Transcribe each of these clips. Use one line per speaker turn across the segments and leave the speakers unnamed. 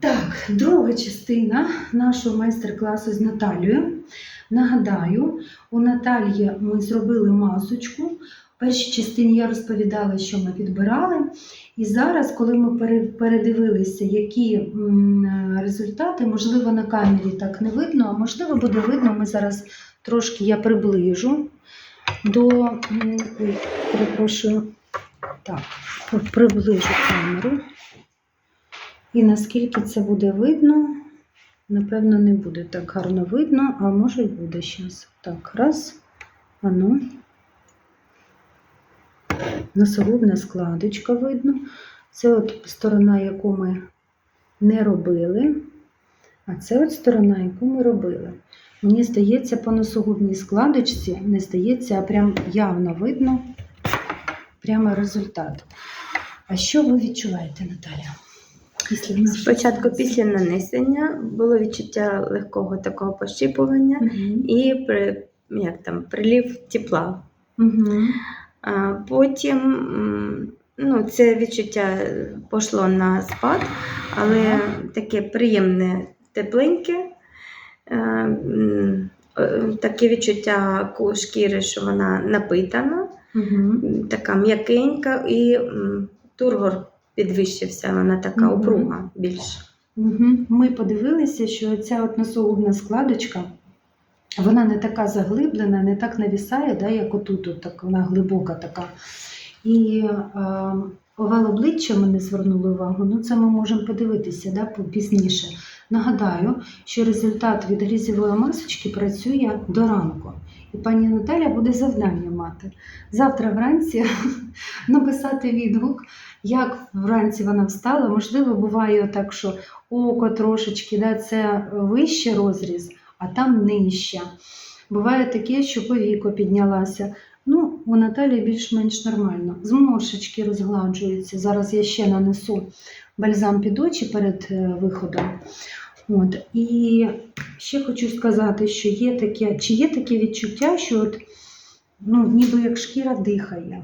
Так, друга частина нашого майстер-класу з Наталією. Нагадаю, у Наталії ми зробили масочку. В першій частині я розповідала, що ми підбирали. І зараз, коли ми передивилися, які результати, можливо, на камері так не видно, а можливо, буде видно, ми зараз трошки я приближу до. Перепрошую. Так, приближу камеру. І наскільки це буде видно, напевно, не буде так гарно видно, а може й буде зараз. Так, раз, ану. Носогубна складочка видно. Це от сторона, яку ми не робили. А це от сторона, яку ми робили. Мені здається, по носогубній складочці не здається, а прям явно видно прямо результат. А що ви відчуваєте, Наталя? Після
Спочатку після нанесення було відчуття легкого такого пощіпування
Мгм.
і при, як там, прилів тепла.
Мгм.
А потім ну, це відчуття пішло на спад, але
Ага.
таке приємне тепленьке. Таке відчуття шкіри, що вона напитана, м, така м'якенька, і тургор підвищився, вона така
Мгм.
упруга більше.
Мгм. Ми подивилися, що ця от складочка, вона не така заглиблена, не так навісає, да, як отут, от так, вона глибока така. І е, овал обличчя ми не звернули увагу, ну це ми можемо подивитися да, пізніше. Нагадаю, що результат від грізєвої масочки працює до ранку. І пані Наталя буде завдання мати. Завтра вранці написати відгук, як вранці вона встала. Можливо, буває так, що око трошечки, да, це вище розріз, а там нижче. Буває таке, що повіко піднялася. Ну, у Наталі більш-менш нормально. Зморшечки розгладжуються. Зараз я ще нанесу бальзам під очі перед е, виходом. От. І ще хочу сказати, що є таке, чи є таке відчуття, що от, ну, ніби як шкіра дихає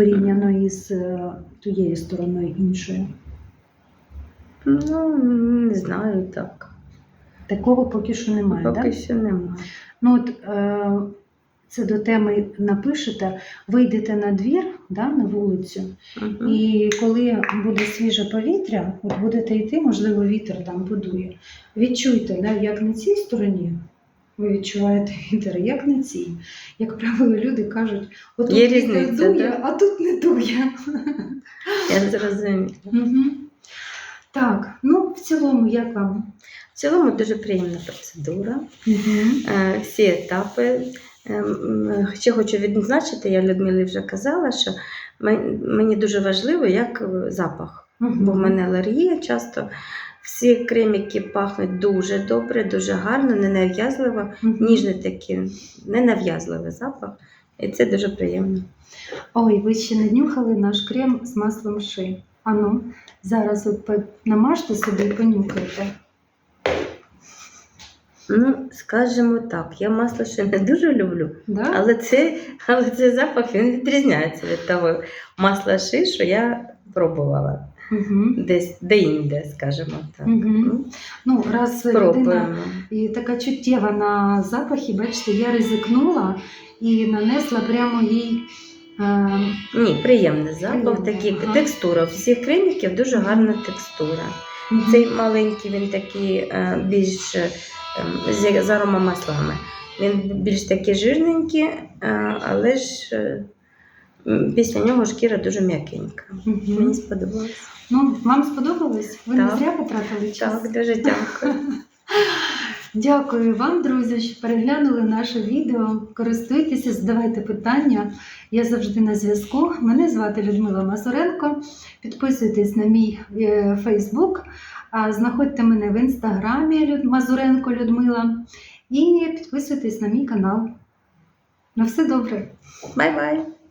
порівняно із е, тією стороною іншою.
Ну, не знаю так.
Такого поки що немає.
Поки
да?
що немає.
Ну, от, е, це до теми напишете, вийдете на двір, да, на вулицю,
Мгм.
і коли буде свіже повітря, от будете йти, можливо, вітер там подує. Відчуйте, да, як на цій стороні ви відчуваєте вітер, як на цій. Як правило, люди кажуть, от тут вітер дує,
да?
а тут не дує.
Я зрозуміла.
Мгм. Так, ну в цілому, як вам?
В цілому дуже приємна процедура. Е, Всі етапи. Ем, Ще хочу відзначити, я Людмилі вже казала, що мені дуже важливо, як е, запах.
Мгм.
Бо в мене алергія часто. Всі кремики пахнуть дуже добре, дуже гарно, ненав'язливо, ніжний такий, ненав'язливий запах. І це дуже приємно.
Ой, ви ще не нюхали наш крем з маслом ши. Ану, зараз от намажте собі і понюхайте.
Ну, скажімо так, я масло ще не дуже люблю,
Да?
але це, але цей запах він відрізняється від того масла ши, що я пробувала
Угу.
десь де-інде, скажімо так.
Мгм.
Ну,
раз людина і така чуттєва на запахи, бачите, я ризикнула і нанесла прямо їй. Е,
Ні, приємний запах,
Приємний,
такий
ага.
текстура. У всіх креміків дуже гарна текстура.
мгм.
Цей маленький, він такий е, більш е, ем, з, з аромамаслами. Він більш такий жирненький, але ж після нього шкіра дуже м'якенька.
Мгм.
Мені сподобалось.
Ну, вам сподобалось? Ви не зря потратили час?
Так, дуже дякую.
Дякую вам, друзі, що переглянули наше відео. Користуйтеся, задавайте питання. Я завжди на зв'язку. Мене звати Людмила Мазуренко. Підписуйтесь на мій Фейсбук, знаходьте мене в інстаграмі Мазуренко Людмила і підписуйтесь на мій канал. На все добре!
Бай-бай.